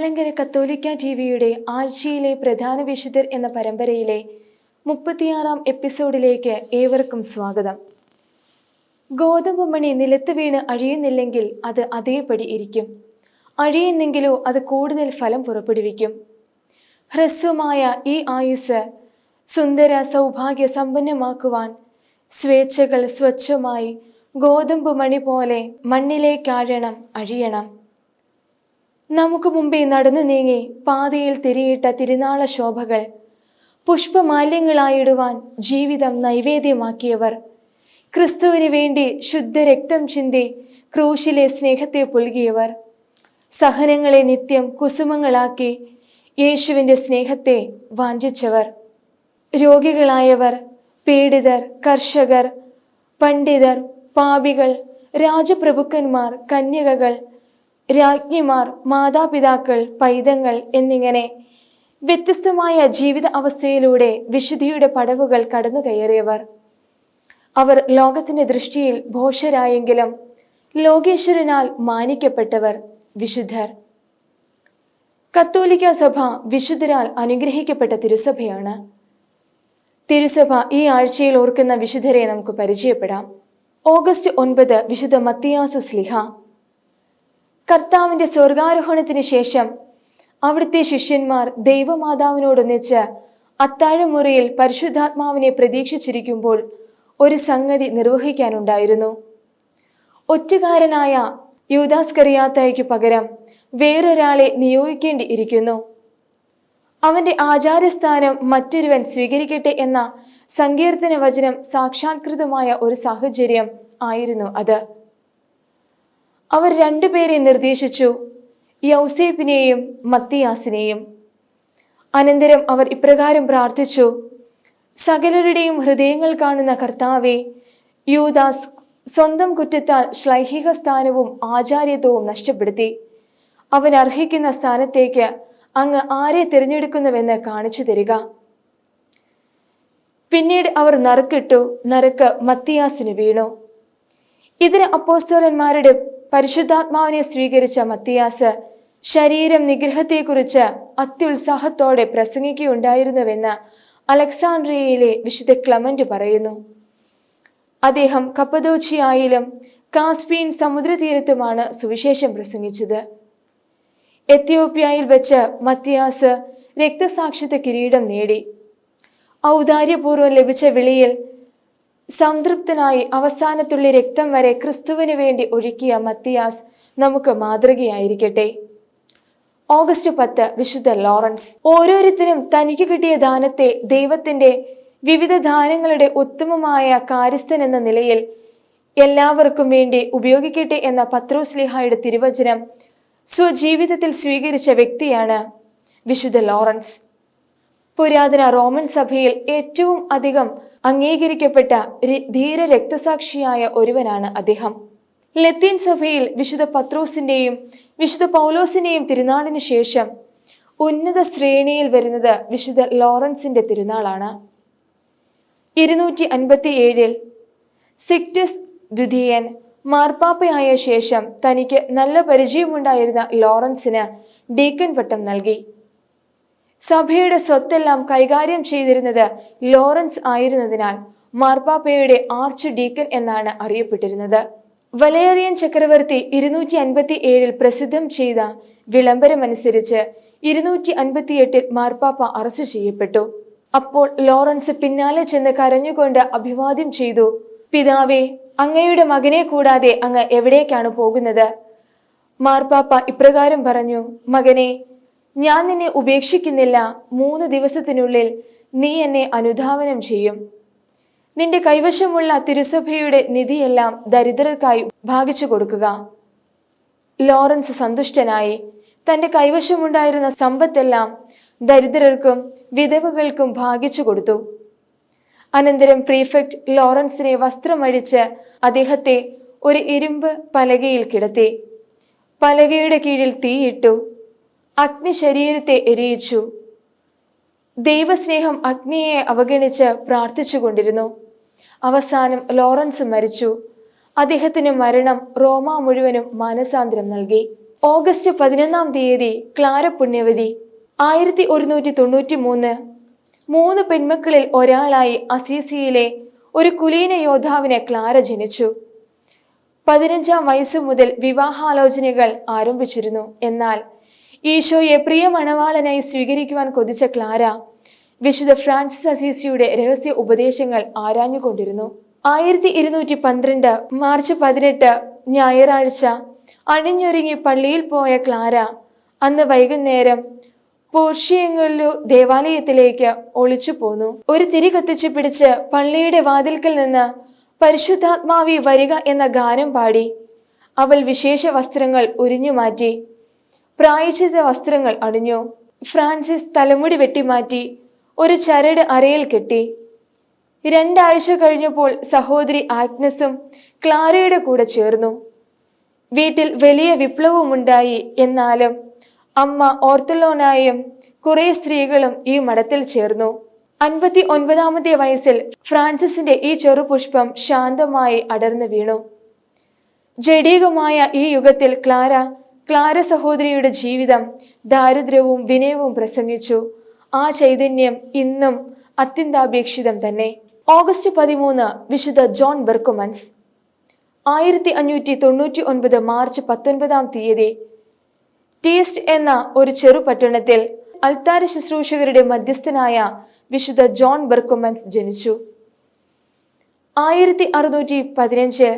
മലങ്കര കത്തോലിക്ക ടി വിയുടെ ആഴ്ചയിലെ പ്രധാന വിശുദ്ധർ എന്ന പരമ്പരയിലെ മുപ്പത്തിയാറാം എപ്പിസോഡിലേക്ക് ഏവർക്കും സ്വാഗതം. ഗോതമ്പ് മണി നിലത്ത് വീണ് അഴിയുന്നില്ലെങ്കിൽ അത് അതേപടി ഇരിക്കും. അഴിയുന്നെങ്കിലോ അത് കൂടുതൽ ഫലം പുറപ്പെടുവിക്കും. ഹ്രസ്വമായ ഈ ആയുസ് സുന്ദര സൗഭാഗ്യ സമ്പന്നമാക്കുവാൻ സ്വേച്ഛകൾ സ്വച്ഛമായി ഗോതമ്പ് മണി പോലെ മണ്ണിലേക്കാഴണം അഴിയണം. നമുക്ക് മുമ്പേ നടന്നു നീങ്ങി പാതയിൽ തിരിയിട്ട തിരുനാള ശോഭകൾ. പുഷ്പമാല്യങ്ങളായിടുവാൻ ജീവിതം നൈവേദ്യമാക്കിയവർ. ക്രിസ്തുവിന് വേണ്ടി ശുദ്ധരക്തം ചിന്തി ക്രൂശിലെ സ്നേഹത്തെ പുൽകിയവർ. സഹനങ്ങളെ നിത്യം കുസുമങ്ങളാക്കി യേശുവിന്റെ സ്നേഹത്തെ വാഞ്ചിച്ചവർ. രോഗികളായവർ പീഡിതർ കർഷകർ പണ്ഡിതർ പാപികൾ രാജപ്രഭുക്കന്മാർ കന്യകകൾ രാജ്ഞിമാർ മാതാപിതാക്കൾ പൈതങ്ങൾ എന്നിങ്ങനെ വ്യത്യസ്തമായ ജീവിത അവസ്ഥയിലൂടെ വിശുദ്ധിയുടെ പടവുകൾ കടന്നു കയറിയവർ അവർ ലോകത്തിന്റെ ദൃഷ്ടിയിൽ ഭോഷരായെങ്കിലും ലോകേശ്വരനാൽ മാനിക്കപ്പെട്ടവർ വിശുദ്ധർ. കത്തോലിക്ക സഭ വിശുദ്ധരാൽ അനുഗ്രഹിക്കപ്പെട്ട തിരുസഭയാണ്. തിരുസഭ ഈ ആഴ്ചയിൽ ഓർക്കുന്ന വിശുദ്ധരെ നമുക്ക് പരിചയപ്പെടാം. ഓഗസ്റ്റ് ഒൻപത് വിശുദ്ധ മത്തിയാസു സ്ലിഹ കർത്താവിന്റെ സ്വർഗാരോഹണത്തിന് ശേഷം അവിടുത്തെ ശിഷ്യന്മാർ ദൈവമാതാവിനോടൊന്നിച്ച് അത്താഴമുറിയിൽ പരിശുദ്ധാത്മാവിനെ പ്രതീക്ഷിച്ചിരിക്കുമ്പോൾ ഒരു സംഗതി നിർവഹിക്കാനുണ്ടായിരുന്നു. ഒറ്റുകാരനായ യൂദാസ്കറിയാത്തയ്ക്കു പകരം വേറൊരാളെ നിയോഗിക്കേണ്ടി ഇരിക്കുന്നു. അവന്റെ ആചാരസ്ഥാനം മറ്റൊരുവൻ സ്വീകരിക്കട്ടെ എന്ന സങ്കീർത്തന വചനം സാക്ഷാത്കൃതമായ ഒരു സാഹചര്യം ആയിരുന്നു അത്. അവർ രണ്ടുപേരെ നിർദ്ദേശിച്ചു യൗസേപ്പിനെയും മത്തിയാസിനെയും. അനന്തരം അവർ ഇപ്രകാരം പ്രാർത്ഥിച്ചു സകലരുടെയും ഹൃദയങ്ങൾ കാണുന്ന കർത്താവെ യൂദാസ് സ്വന്തം കുറ്റത്താൽ ശ്ലൈഹിക സ്ഥാനവും ആചാര്യത്വവും നഷ്ടപ്പെടുത്തി. അവൻ അർഹിക്കുന്ന സ്ഥാനത്തേക്ക് അങ്ങ് ആരെ തിരഞ്ഞെടുക്കുന്നുവെന്ന് കാണിച്ചു തരിക. പിന്നീട് അവർ നറുക്കിട്ടു നറുക്ക് മത്തിയാസിന് വീണു. ഇതിന് അപ്പോസ്തോലന്മാരുടെ പരിശുദ്ധാത്മാവിനെ സ്വീകരിച്ച മത്തിയാസ് ശരീരം നിഗ്രഹത്തെക്കുറിച്ച് അത്യുത്സാഹത്തോടെ പ്രസംഗിക്കുകയുണ്ടായിരുന്നുവെന്ന് അലക്സാണ്ട്രിയയിലെ വിശുദ്ധ ക്ലമന്റ് പറയുന്നു. അദ്ദേഹം കപ്പദോച്ചിയായാലും കാസ്പീൻ സമുദ്രതീരത്തുമാണ് സുവിശേഷം പ്രസംഗിച്ചത്. എത്യോപ്യയിൽ വെച്ച് മത്തിയാസ് രക്തസാക്ഷിത്വ കിരീടം നേടി. ഔദാര്യപൂർവം ലഭിച്ച വിളിയിൽ സംതൃപ്തനായി അവസാനത്തുള്ളി രക്തം വരെ ക്രിസ്തുവിന് വേണ്ടി ഒഴുക്കിയ മത്തിയാസ് നമുക്ക് മാതൃകയായിരിക്കട്ടെ. ഓഗസ്റ്റ് പത്ത് വിശുദ്ധ ലോറൻസ്. ഓരോരുത്തരും തനിക്ക് കിട്ടിയ ദാനത്തെ ദൈവത്തിന്റെ വിവിധ ദാനങ്ങളുടെ ഉത്തമമായ കാര്യസ്ഥൻ എന്ന നിലയിൽ എല്ലാവർക്കും വേണ്ടി ഉപയോഗിക്കട്ടെ എന്ന പത്രോസ്ലിഹായുടെ തിരുവചനം സ്വജീവിതത്തിൽ സ്വീകരിച്ച വ്യക്തിയാണ് വിശുദ്ധ ലോറൻസ്. പുരാതന റോമൻ സഭയിൽ ഏറ്റവും അധികം അംഗീകരിക്കപ്പെട്ട ധീര രക്തസാക്ഷിയായ ഒരുവനാണ് അദ്ദേഹം. ലത്തീൻ സഭയിൽ വിശുദ്ധ പത്രോസിന്റെയും വിശുദ്ധ പൗലോസിന്റെയും തിരുനാളിന് ശേഷം ഉന്നത ശ്രേണിയിൽ വരുന്നത് വിശുദ്ധ ലോറൻസിന്റെ തിരുനാളാണ്. ഇരുന്നൂറ്റി അൻപത്തി ഏഴിൽ സിക്ടസ് ദ്വിതീയൻ മാർപ്പാപ്പയായ ശേഷം തനിക്ക് നല്ല പരിചയമുണ്ടായിരുന്ന ലോറൻസിന് ഡീക്കൻ പട്ടം നൽകി. സഭയുടെ സ്വത്തെല്ലാം കൈകാര്യം ചെയ്തിരുന്നത് ലോറൻസ് ആയിരുന്നതിനാൽ മാർപ്പാപ്പയുടെ ആർച്ച് ഡീക്കൻ എന്നാണ് അറിയപ്പെട്ടിരുന്നത്. വലേറിയൻ ചക്രവർത്തി ഇരുന്നൂറ്റി അൻപത്തി ഏഴിൽ പ്രസിദ്ധം ചെയ്ത വിളംബരമനുസരിച്ച് ഇരുന്നൂറ്റി അൻപത്തിയെട്ടിൽ മാർപ്പാപ്പ അറസ്റ്റ് ചെയ്യപ്പെട്ടു. അപ്പോൾ ലോറൻസ് പിന്നാലെ ചെന്ന് കരഞ്ഞുകൊണ്ട് അഭിവാദ്യം ചെയ്തു പിതാവേ അങ്ങയുടെ മകനെ കൂടാതെ അങ്ങ് എവിടേക്കാണ് പോകുന്നത്? മാർപ്പാപ്പ ഇപ്രകാരം പറഞ്ഞു മകനെ ഞാൻ നിന്നെ ഉപേക്ഷിക്കുന്നില്ല. മൂന്ന് ദിവസത്തിനുള്ളിൽ നീ എന്നെ അനുധാവനം ചെയ്യും. നിന്റെ കൈവശമുള്ള തിരുസഭയുടെ നിധിയെല്ലാം ദരിദ്രർക്കായി ഭാഗിച്ചു കൊടുക്കുക. ലോറൻസ് സന്തുഷ്ടനായി തന്റെ കൈവശമുണ്ടായിരുന്ന സമ്പത്തെല്ലാം ദരിദ്രർക്കും വിധവകൾക്കും ഭാഗിച്ചു കൊടുത്തു. അനന്തരം പ്രീഫെക്ട് ലോറൻസിനെ വസ്ത്രമഴിച്ച് അദ്ദേഹത്തെ ഒരു ഇരുമ്പ് പലകയിൽ കിടത്തി. പലകയുടെ കീഴിൽ തീയിട്ടു അഗ്നി ശരീരത്തെ എരിയിച്ചു. ദൈവസ്നേഹം അഗ്നിയെ അവഗണിച്ച് പ്രാർത്ഥിച്ചുകൊണ്ടിരുന്നു. അവസാനം ലോറൻസ് മരിച്ചു. അദ്ദേഹത്തിന് മരണം റോമ മുഴുവനും മാനസാന്തരം നൽകി. ഓഗസ്റ്റ് പതിനൊന്നാം തീയതി ക്ലാര പുണ്യവതി ആയിരത്തി ഒരുന്നൂറ്റി തൊണ്ണൂറ്റി മൂന്ന് മൂന്ന് പെൺമക്കളിൽ ഒരാളായി അസീസിയിലെ ഒരു കുലീന യോദ്ധാവിനെ ക്ലാര ജനിച്ചു. പതിനഞ്ചാം വയസ്സു മുതൽ വിവാഹാലോചനകൾ ആരംഭിച്ചിരുന്നു. എന്നാൽ ഈശോയെ പ്രിയ മണവാളനായി സ്വീകരിക്കുവാൻ കൊതിച്ച ക്ലാര വിശുദ്ധ ഫ്രാൻസിസ് അസീസിയുടെ രഹസ്യ ഉപദേശങ്ങൾ ആരാഞ്ഞുകൊണ്ടിരുന്നു. ആയിരത്തി ഇരുന്നൂറ്റി പന്ത്രണ്ട് മാർച്ച് പതിനെട്ട് ഞായറാഴ്ച അണിഞ്ഞൊരുങ്ങി പള്ളിയിൽ പോയ ക്ലാര അന്ന് വൈകുന്നേരം പോർഷിയങ്ങല്ലു ദേവാലയത്തിലേക്ക് ഒളിച്ചു പോന്നു. ഒരു തിരി കത്തിച്ചു പിടിച്ച് പള്ളിയുടെ വാതിൽക്കൽ നിന്ന് പരിശുദ്ധാത്മാവി വരിക എന്ന ഗാനം പാടി അവൾ വിശേഷ വസ്ത്രങ്ങൾ ഉരിഞ്ഞു മാറ്റി പ്രായശ്ചിത വസ്ത്രങ്ങൾ അണിഞ്ഞു. ഫ്രാൻസിസ് തലമുടി വെട്ടിമാറ്റി ഒരു ചരട് അരയിൽ കെട്ടി. രണ്ടാഴ്ച കഴിഞ്ഞപ്പോൾ സഹോദരി ആഗ്നസും ക്ലാരയുടെ കൂടെ ചേർന്നു. വീട്ടിൽ വലിയ വിപ്ലവമുണ്ടായി എന്നാലും അമ്മ ഓർത്തലോനായും കുറെ സ്ത്രീകളും ഈ മഠത്തിൽ ചേർന്നു. അൻപത്തി ഒൻപതാമത്തെ വയസ്സിൽ ഫ്രാൻസിസിന്റെ ഈ ചെറുപുഷ്പം ശാന്തമായി അടർന്നു വീണു. ജഡീകമായ ഈ യുഗത്തിൽ ക്ലാര ക്ലാര സഹോദരിയുടെ ജീവിതം ദാരിദ്ര്യവും വിനയവും പ്രസംഗിച്ചു. ആ ചൈതന്യം ഇന്നും അത്യന്താപേക്ഷിതം തന്നെ. ഓഗസ്റ്റ് പതിമൂന്ന് വിശുദ്ധ ജോൺ ബെർക്കുമൻസ്. ആയിരത്തി അഞ്ഞൂറ്റി തൊണ്ണൂറ്റി ഒൻപത് മാർച്ച് പത്തൊൻപതാം തീയതി ടീസ്റ്റ് എന്ന ഒരു ചെറു പട്ടണത്തിൽ അൽത്താര ശുശ്രൂഷകരുടെ മധ്യസ്ഥനായ വിശുദ്ധ ജോൺ ബെർക്കുമൻസ് ജനിച്ചു. ആയിരത്തി അറുന്നൂറ്റി പതിനഞ്ച്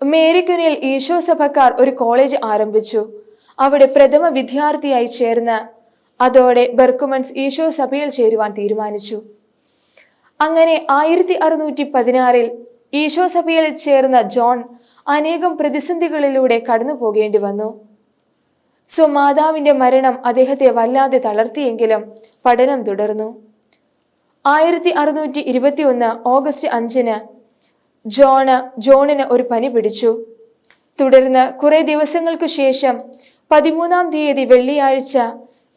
മേരിക്കുനിൽ ഈശോ സഭക്കാർ ഒരു കോളേജ് ആരംഭിച്ചു. അവിടെ പ്രഥമ വിദ്യാർത്ഥിയായി ചേർന്ന് അതോടെ ബെർക്കുമൻസ് ഈശോ സഭയിൽ ചേരുവാൻ തീരുമാനിച്ചു. അങ്ങനെ ആയിരത്തി അറുന്നൂറ്റി പതിനാറിൽ ഈശോ സഭയിൽ ചേർന്ന ജോൺ അനേകം പ്രതിസന്ധികളിലൂടെ കടന്നു പോകേണ്ടി വന്നു. സ്വമാതാവിന്റെ മരണം അദ്ദേഹത്തെ വല്ലാതെ തളർത്തിയെങ്കിലും പഠനം തുടർന്നു. ആയിരത്തി അറുന്നൂറ്റി ഇരുപത്തി ഒന്ന് ഓഗസ്റ്റ് അഞ്ചിന് ജോണ് ജോണിന് ഒരു പനി പിടിച്ചു. തുടർന്ന് കുറെ ദിവസങ്ങൾക്കു ശേഷം പതിമൂന്നാം തീയതി വെള്ളിയാഴ്ച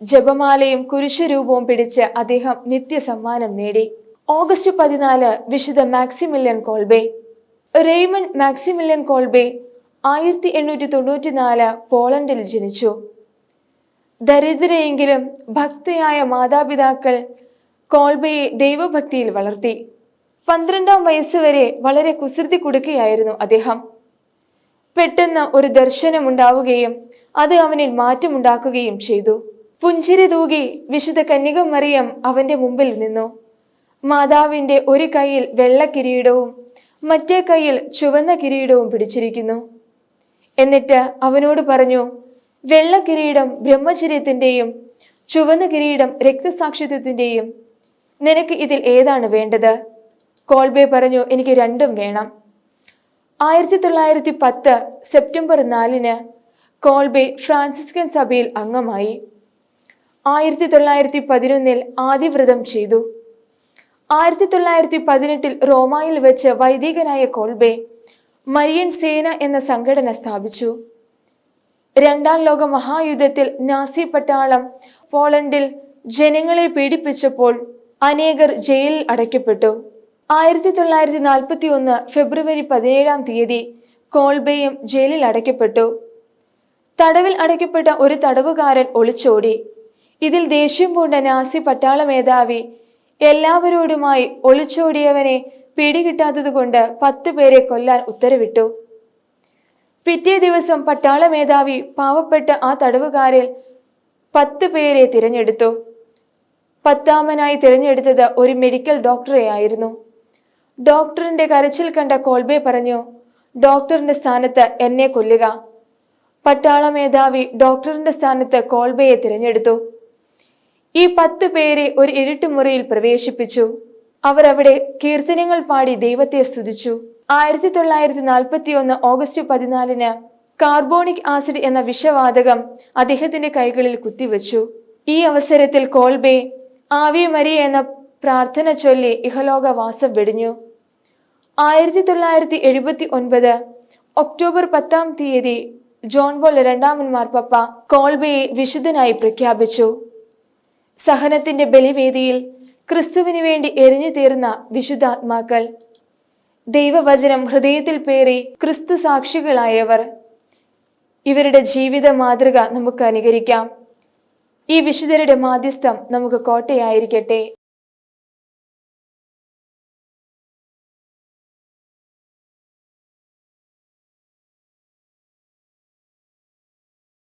ജപമാലയും കുരിശുരൂപവും പിടിച്ച് അദ്ദേഹം നിത്യസമ്മാനം നേടി. ഓഗസ്റ്റ് പതിനാല് വിശുദ്ധ Maximilian Kolbe. Raymond Maximilian Kolbe ആയിരത്തി എണ്ണൂറ്റി തൊണ്ണൂറ്റി നാല് പോളണ്ടിൽ ജനിച്ചു. ദരിദ്രയെങ്കിലും ഭക്തയായ മാതാപിതാക്കൾ കോൾബയെ ദൈവഭക്തിയിൽ വളർത്തി. പന്ത്രണ്ടാം വയസ്സ് വരെ വളരെ കുസൃതി കൊടുക്കുകയായിരുന്നു അദ്ദേഹം. പെട്ടെന്ന് ഒരു ദർശനമുണ്ടാവുകയും അത് അവനിൽ മാറ്റമുണ്ടാക്കുകയും ചെയ്തു. പുഞ്ചിരി തൂകി വിശുദ്ധ കന്യക മറിയം അവന്റെ മുമ്പിൽ നിന്നു. മാതാവിന്റെ ഒരു കൈയിൽ വെള്ള കിരീടവും മറ്റേ കൈയിൽ ചുവന്ന കിരീടവും പിടിച്ചിരിക്കുന്നു. എന്നിട്ട് അവനോട് പറഞ്ഞു വെള്ള കിരീടം ബ്രഹ്മചര്യത്തിന്റെയും ചുവന്ന കിരീടം രക്തസാക്ഷിത്വത്തിന്റെയും. നിനക്ക് ഇതിൽ ഏതാണ് വേണ്ടത്? കോൾബെ പറഞ്ഞു എനിക്ക് രണ്ടും വേണം. ആയിരത്തി തൊള്ളായിരത്തി പത്ത് സെപ്റ്റംബർ നാലിന് കോൾബെ ഫ്രാൻസിസ്കൻ സഭയിൽ അംഗമായി. ആയിരത്തി തൊള്ളായിരത്തി പതിനൊന്നിൽ ആദിവ്രതം ചെയ്തു. ആയിരത്തി തൊള്ളായിരത്തി പതിനെട്ടിൽ റോമായിൽ വെച്ച് വൈദികനായ കോൾബെ മരിയൻ സേന എന്ന സംഘടന സ്ഥാപിച്ചു. രണ്ടാം ലോക മഹായുദ്ധത്തിൽ നാസി പട്ടാളം പോളണ്ടിൽ ജനങ്ങളെ പീഡിപ്പിച്ചപ്പോൾ അനേകർ ജയിലിൽ അടയ്ക്കപ്പെട്ടു. ആയിരത്തി തൊള്ളായിരത്തി നാൽപ്പത്തി ഒന്ന് ഫെബ്രുവരി പതിനേഴാം തീയതി കോൾബെയും ജയിലിൽ അടയ്ക്കപ്പെട്ടു. തടവിൽ അടയ്ക്കപ്പെട്ട ഒരു തടവുകാരൻ ഒളിച്ചോടി. ഇതിൽ ദേഷ്യം പൂണ്ട നാസി പട്ടാള മേധാവി എല്ലാവരോടുമായി ഒളിച്ചോടിയവനെ പിടികിട്ടാത്തതുകൊണ്ട് പത്ത് പേരെ കൊല്ലാൻ ഉത്തരവിട്ടു. പിറ്റേ ദിവസം പട്ടാള മേധാവി പാവപ്പെട്ട ആ തടവുകാരിൽ പത്ത് പേരെ തിരഞ്ഞെടുത്തു. പത്താമനായി തിരഞ്ഞെടുത്തത് ഒരു മെഡിക്കൽ ഡോക്ടറെയായിരുന്നു ഡോക്ടറിന്റെ കരച്ചിൽ കണ്ട കോൾബെ പറഞ്ഞു ഡോക്ടറിന്റെ സ്ഥാനത്ത് എന്നെ കൊല്ലുക. പട്ടാള മേധാവി ഡോക്ടറിന്റെ സ്ഥാനത്ത് കോൾബയെ തിരഞ്ഞെടുത്തു. ഈ പത്ത് പേരെ ഒരു ഇരുട്ടുമുറിയിൽ പ്രവേശിപ്പിച്ചു. അവർ അവിടെ കീർത്തനങ്ങൾ പാടി ദൈവത്തെ സ്തുതിച്ചു. ആയിരത്തി തൊള്ളായിരത്തി നാൽപ്പത്തി ഒന്ന് ഓഗസ്റ്റ് പതിനാലിന് കാർബോണിക് ആസിഡ് എന്ന വിഷവാതകം അദ്ദേഹത്തിന്റെ കൈകളിൽ കുത്തിവെച്ചു. ഈ അവസരത്തിൽ കോൾബെ ആവി മരിയ എന്ന പ്രാർത്ഥന ചൊല്ലി ഇഹലോകവാസം വെടിഞ്ഞു. ആയിരത്തി തൊള്ളായിരത്തി എഴുപത്തി ഒൻപത് ഒക്ടോബർ പത്താം തീയതി ജോൺ ബോൾ രണ്ടാമൻ മാർപ്പപ്പ കോൾബയെ വിശുദ്ധനായി പ്രഖ്യാപിച്ചു. സഹനത്തിന്റെ ബലിവേദിയിൽ ക്രിസ്തുവിന് വേണ്ടി എരിഞ്ഞു തീർന്ന വിശുദ്ധാത്മാക്കൾ. ദൈവവചനം ഹൃദയത്തിൽ പേറി ക്രിസ്തു സാക്ഷികളായവർ. ഇവരുടെ ജീവിത മാതൃക നമുക്ക് അനുകരിക്കാം. ഈ വിശുദ്ധരുടെ മാധ്യസ്ഥം നമുക്ക് കോട്ടയായിരിക്കട്ടെ.